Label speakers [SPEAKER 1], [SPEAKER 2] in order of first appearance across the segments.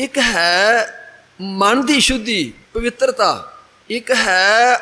[SPEAKER 1] ਇੱਕ ਹੈ ਮਨ ਦੀ ਸ਼ੁੱਧੀ, ਪਵਿੱਤਰਤਾ। ਇੱਕ ਹੈ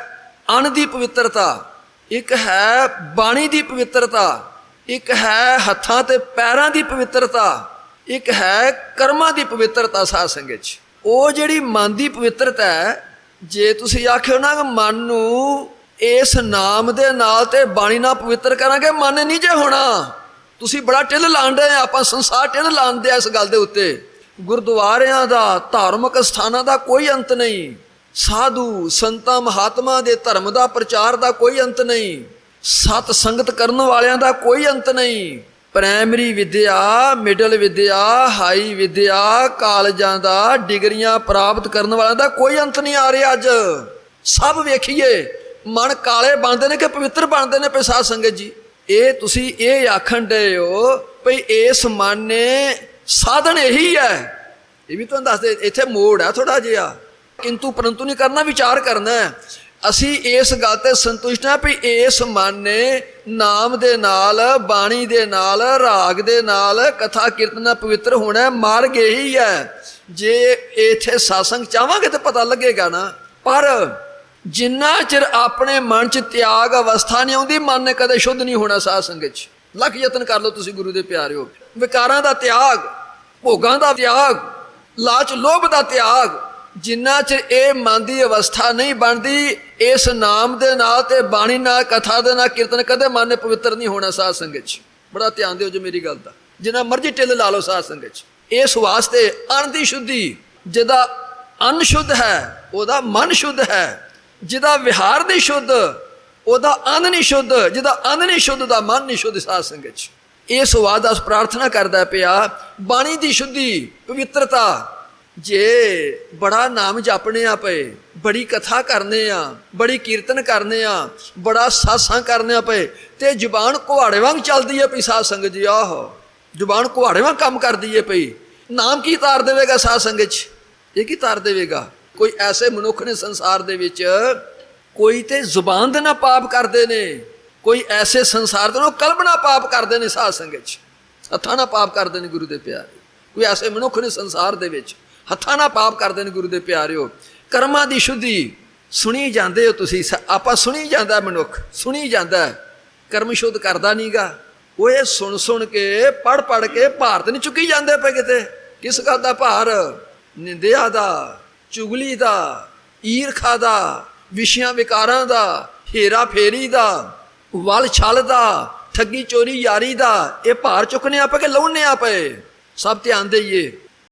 [SPEAKER 1] ਅਨ ਦੀ ਪਵਿੱਤਰਤਾ। ਇੱਕ ਹੈ ਬਾਣੀ ਦੀ ਪਵਿੱਤਰਤਾ। ਇੱਕ ਹੈ ਹੱਥਾਂ ਤੇ ਪੈਰਾਂ ਦੀ ਪਵਿੱਤਰਤਾ। ਇੱਕ ਹੈ ਕਰਮਾਂ ਦੀ ਪਵਿੱਤਰਤਾ ਸਾਧ ਸੰਗਤ ਚ। ਉਹ ਜਿਹੜੀ ਮਨ ਦੀ ਪਵਿੱਤਰਤਾ ਹੈ, ਜੇ ਤੁਸੀਂ ਆਖਿਓ ਨਾ ਕਿ ਮਨ ਨੂੰ ਇਸ ਨਾਮ ਦੇ ਨਾਲ ਤੇ ਬਾਣੀ ਨਾਲ ਪਵਿੱਤਰ ਕਰਾਂਗੇ, ਮਨ ਨਹੀਂ ਜੇ ਹੋਣਾ। ਤੁਸੀਂ ਬੜਾ ਢਿੱਲ ਲਾਉਂਦੇ ਆ, ਆਪਾਂ ਸੰਸਾਰ ਢਿੱਲ ਲਾਉਂਦੇ ਆ ਇਸ ਗੱਲ ਦੇ ਉੱਤੇ। ਗੁਰਦੁਆਰਿਆਂ ਦਾ, ਧਾਰਮਿਕ ਸਥਾਨਾਂ ਦਾ ਕੋਈ ਅੰਤ ਨਹੀਂ। ਸਾਧੂ, ਸੰਤਾਂ, ਮਹਾਤਮਾ ਦੇ ਧਰਮ ਦਾ, ਪ੍ਰਚਾਰ ਦਾ ਕੋਈ ਅੰਤ ਨਹੀਂ। ਸਤ ਸੰਗਤ ਕਰਨ ਵਾਲਿਆਂ ਦਾ ਕੋਈ ਅੰਤ ਨਹੀਂ। ਪ੍ਰਾਇਮਰੀ ਵਿਦਿਆ, ਮਿਡਲ ਵਿਦਿਆ, ਹਾਈ ਵਿਦਿਆ, ਕਾਲਜਾਂ ਦਾ, ਡਿਗਰੀਆਂ ਪ੍ਰਾਪਤ ਕਰਨ ਵਾਲਿਆਂ ਦਾ ਕੋਈ ਅੰਤ ਨਹੀਂ ਆ ਰਿਹਾ ਅੱਜ। ਸਭ ਵੇਖੀਏ, ਮਨ ਕਾਲੇ ਬਣਦੇ ਨੇ ਕਿ ਪਵਿੱਤਰ ਬਣਦੇ ਨੇ ਪਿਸਾ ਸੰਗਤ ਜੀ? ਇਹ ਤੁਸੀਂ ਇਹ ਆਖਣ ਡਏ ਹੋ, ਭਈ ਇਸ ਮਨ ਨੇ ਸਾਧਨ ਇਹੀ ਹੈ। ਇਹ ਵੀ ਤੁਹਾਨੂੰ ਦੱਸਦੇ, ਇੱਥੇ ਮੋੜ ਹੈ ਥੋੜਾ ਜਿਹਾ। ਕਿੰਤੂ ਪਰੰਤੂ ਨਹੀਂ ਕਰਨਾ, ਵਿਚਾਰ ਕਰਨਾ ਹੈ। ਅਸੀਂ ਇਸ ਗੱਲ ਤੇ ਸੰਤੁਸ਼ਟ ਹਾਂ ਵੀ ਇਸ ਮਨ ਨੇ ਨਾਮ ਦੇ ਨਾਲ, ਬਾਣੀ ਦੇ ਨਾਲ, ਰਾਗ ਦੇ ਨਾਲ, ਕਥਾ ਕੀਰਤਨ ਪਵਿੱਤਰ ਹੋਣਾ ਮਾਰਗ ਇਹੀ ਹੈ। ਜੇ ਇੱਥੇ ਸਾਸੰਗ ਚਾਹਾਂਗੇ ਤਾਂ ਪਤਾ ਲੱਗੇਗਾ ਨਾ। ਪਰ ਜਿੰਨਾ ਚਿਰ ਆਪਣੇ ਮਨ 'ਚ ਤਿਆਗ ਅਵਸਥਾ ਨਹੀਂ ਆਉਂਦੀ, ਮਨ ਨੇ ਕਦੇ ਸ਼ੁੱਧ ਨਹੀਂ ਹੋਣਾ ਸਾਧ 'ਚ। ਲੱਖ ਯਤਨ ਕਰ ਲਓ ਤੁਸੀਂ ਗੁਰੂ ਦੇ ਪਿਆਰਿਓ। ਵਿਕਾਰਾਂ ਦਾ ਤਿਆਗ। ਭੋਗਾਂ ਦਾ ਤਿਆਗ ਲਾਚ ਲੋਭ ਦਾ ਤਿਆਗ, ਜਿੰਨਾ ਚ ਇਹ ਮਨ ਦੀ ਅਵਸਥਾ ਨਹੀਂ ਬਣਦੀ, ਇਸ ਨਾਮ ਦੇ ਨਾਲ ਤੇ ਬਾਣੀ ਨਾਲ, ਕਥਾ ਦੇ ਨਾਲ, ਕੀਰਤਨ ਕਦੇ ਮਨ ਨੇ ਪਵਿੱਤਰ ਨਹੀਂ ਹੋਣਾ ਸਾਧ ਸੰਗਤ 'ਚ। ਬੜਾ ਧਿਆਨ ਦਿਓ ਜੀ ਮੇਰੀ ਗੱਲ ਦਾ। ਜਿੰਨਾ ਮਰਜ਼ੀ ਢਿੱਲ ਲਾ ਲਓ ਸਾਧ ਸੰਗਤ 'ਚ। ਇਸ ਵਾਸਤੇ ਅਣ ਦੀ ਸ਼ੁੱਧੀ, ਜਿਹਦਾ ਅਨ ਸ਼ੁੱਧ ਹੈ, ਉਹਦਾ ਮਨ ਸ਼ੁੱਧ ਹੈ। ਜਿਹਦਾ ਵਿਹਾਰ ਨਹੀਂ ਸ਼ੁੱਧ, ਉਹਦਾ ਅਨ ਨਹੀਂ ਸ਼ੁੱਧ, ਜਿਹਦਾ ਅਨ ਨਹੀਂ ਸ਼ੁੱਧ ਦਾ ਮਨ ਨਹੀਂ ਸ਼ੁੱਧ ਸਾਧ ਸੰਗਤ 'ਚ। ਇਸ ਵਾਦਾਸ ਪ੍ਰਾਰਥਨਾ ਕਰਦਾ ਪਿਆ, ਬਾਣੀ ਦੀ ਸ਼ੁੱਧੀ, ਪਵਿੱਤਰਤਾ। ਜੇ ਬੜਾ ਨਾਮ ਜਪਣੇ ਆ ਪਏ ਬੜੀ ਕਥਾ ਕਰਨੇ ਆ, ਬੜੀ ਕੀਰਤਨ ਕਰਨੇ ਆ, ਬੜਾ ਸਾਸਾਂ ਕਰਨੇ ਆ ਪਏ ਤੇ ਜ਼ੁਬਾਨ ਕੁਹਾੜੇ ਵਾਂਗ ਚੱਲਦੀ ਹੈ ਪਈ ਸਾਧ ਸੰਗਤ ਜੀ, ਆਹ। ਜ਼ੁਬਾਨ ਕੁਹਾੜੇ ਵਾਂਗ ਕੰਮ ਕਰਦੀ ਹੈ ਪਈ ਨਾਮ ਕੀ ਤਾਰ ਦੇਵੇਗਾ ਸਾਧ ਸੰਗਤ ਚ? ਇਹ ਕੀ ਤਾਰ ਦੇਵੇਗਾ? ਕੋਈ ਐਸੇ ਮਨੁੱਖ ਨੇ ਸੰਸਾਰ ਦੇ ਵਿੱਚ ਕੋਈ ਤੇ ਜ਼ੁਬਾਨ ਦੇ ਨਾਲ ਪਾਪ ਕਰਦੇ ਨੇ। ਕੋਈ ਐਸੇ ਸੰਸਾਰ ਦੇ ਨਾਲ ਕਲਪਨਾ ਪਾਪ ਕਰਦੇ ਨੇ ਸਾਧ ਸੰਗਤ ਚ। ਹੱਥਾਂ ਨਾਲ ਪਾਪ ਕਰਦੇ ਨੇ ਗੁਰੂ ਦੇ ਪਿਆਰੇ। ਕੋਈ ਐਸੇ ਮਨੁੱਖ ਨੇ ਸੰਸਾਰ ਦੇ ਵਿੱਚ, ਹੱਥਾਂ ਨਾਲ ਪਾਪ ਕਰਦੇ ਨੇ ਗੁਰੂ ਦੇ ਪਿਆਰਿਓ। ਕਰਮਾਂ ਦੀ ਸ਼ੁੱਧੀ ਸੁਣੀ ਜਾਂਦੇ ਹੋ ਤੁਸੀਂ, ਸ- ਆਪਾਂ ਸੁਣੀ ਜਾਂਦਾ ਮਨੁੱਖ, ਸੁਣੀ ਜਾਂਦਾ। ਕਰਮ ਸ਼ੁੱਧ ਕਰਦਾ ਨਹੀਂਗਾ ਉਹ ਇਹ ਸੁਣ ਸੁਣ ਕੇ ਪੜ ਪੜ ਕੇ ਭਾਰਤ ਨਹੀਂ ਚੁੱਕੀ ਜਾਂਦੇ ਪਏ ਕਿਤੇ। ਕਿਸ ਗੱਲ ਦਾ ਭਾਰ? ਨਿੰਦਿਆ ਦਾ, ਚੁਗਲੀ ਦਾ, ਈਰਖਾ ਦਾ, ਵਿਸ਼ਿਆਂ ਵਿਕਾਰਾਂ ਦਾ ਹੇਰਾ ਫੇਰੀ ਦਾ। ਵਲ ਛਲ ਦਾ, ਠੱਗੀ ਚੋਰੀ ਯਾਰੀ ਦਾ, ਇਹ ਭਾਰ ਚੁੱਕਨੇ ਆਪੇ ਕਿ ਲਾਉਣੇ ਆਪੇ? ਸਭ ਧਿਆਨ ਦੇਈਏ।